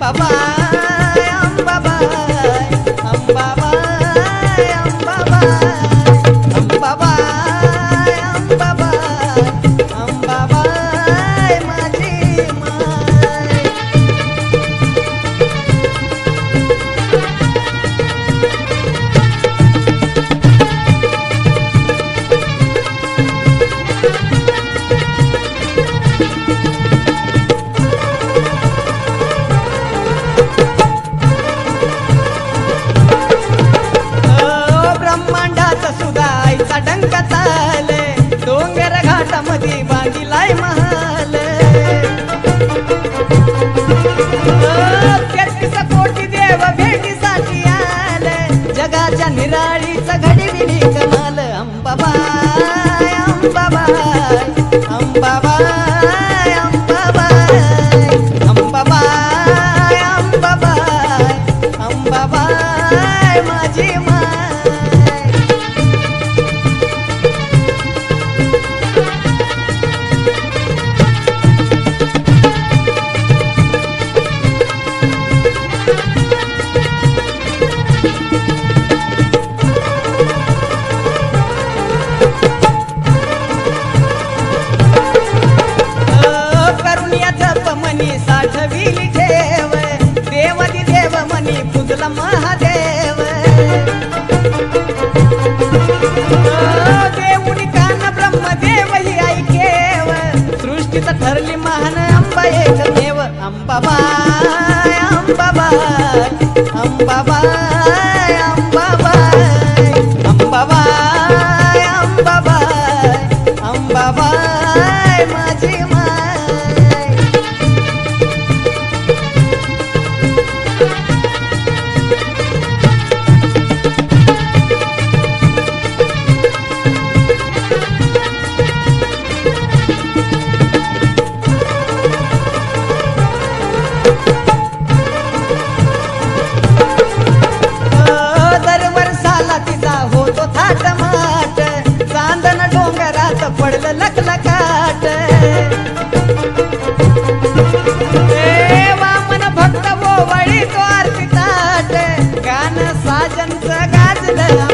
爸爸。महादेव देऊणी कान ब्रह्मदेव ही ऐकेव सृष्टीत ठरली महान अंबा एक देव अंबाबा अंबाबा अंबाबा ಅಂತ ಗಾಜಲ